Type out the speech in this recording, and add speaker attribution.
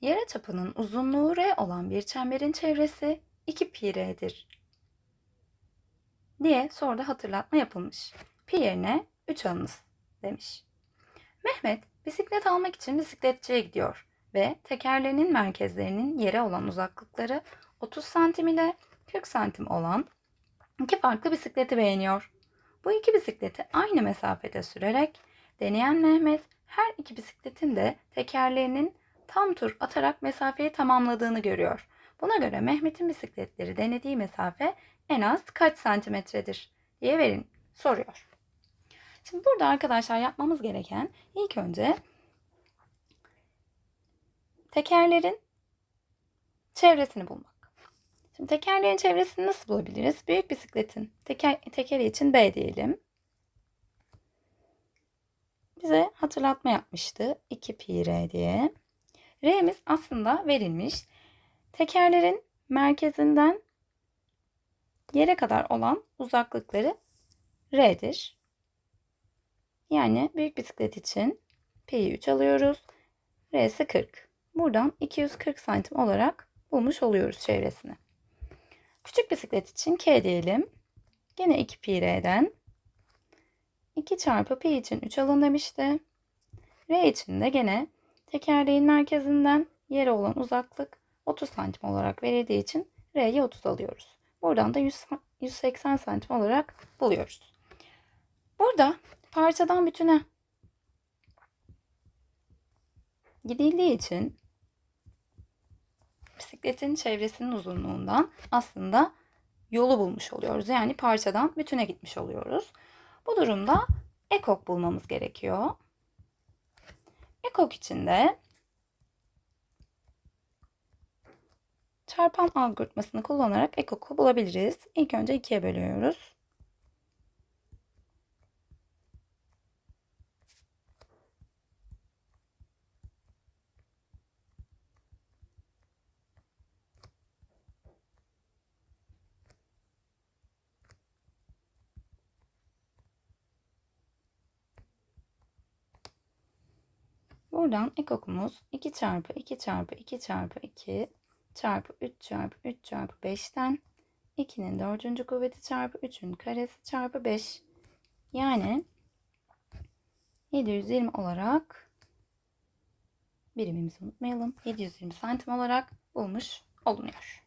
Speaker 1: Yere çapının uzunluğu r olan bir çemberin çevresi 2 pi r'dir. diye soruda hatırlatma yapılmış. Pi yerine 3 alınız demiş. Mehmet bisiklet almak için bisikletçiye gidiyor ve tekerlerinin merkezlerinin yere olan uzaklıkları 30 santim ile 40 santim olan iki farklı bisikleti beğeniyor. Bu iki bisikleti aynı mesafede sürerek deneyen Mehmet her iki bisikletin de tekerlerinin tam tur atarak mesafeyi tamamladığını görüyor. Buna göre Mehmet'in bisikletleri denediği mesafe en az kaç santimetredir diye verin soruyor. Şimdi burada arkadaşlar yapmamız gereken ilk önce tekerlerin çevresini bulmak. Şimdi tekerlerin çevresini nasıl bulabiliriz? Büyük bisikletin teker, tekeri için B diyelim. Bize hatırlatma yapmıştı. 2 pi r diye. R'miz aslında verilmiş. Tekerlerin merkezinden yere kadar olan uzaklıkları R'dir. Yani büyük bisiklet için P'yi 3 alıyoruz. R'si 40. Buradan 240 santim olarak bulmuş oluyoruz çevresini. Küçük bisiklet için K diyelim. Gene 2 pi R'den 2 çarpı pi için 3 alın demişti. R için de gene tekerleğin merkezinden yere olan uzaklık 30 santim olarak verildiği için R'ye 30 alıyoruz. Buradan da 100, 180 santim olarak buluyoruz. Burada parçadan bütüne gidildiği için bisikletin çevresinin uzunluğundan aslında yolu bulmuş oluyoruz. Yani parçadan bütüne gitmiş oluyoruz. Bu durumda ekok bulmamız gerekiyor. Ekok için de çarpan algoritmasını kullanarak ekoku bulabiliriz. İlk önce ikiye bölüyoruz. Buradan ekokumuz 2 çarpı 2 çarpı 2 çarpı 2 çarpı 3 çarpı 3 çarpı 5'ten 2'nin 4. kuvveti çarpı 3'ün karesi çarpı 5. Yani 720 olarak birimimizi unutmayalım. 720 santim olarak bulmuş olunuyor.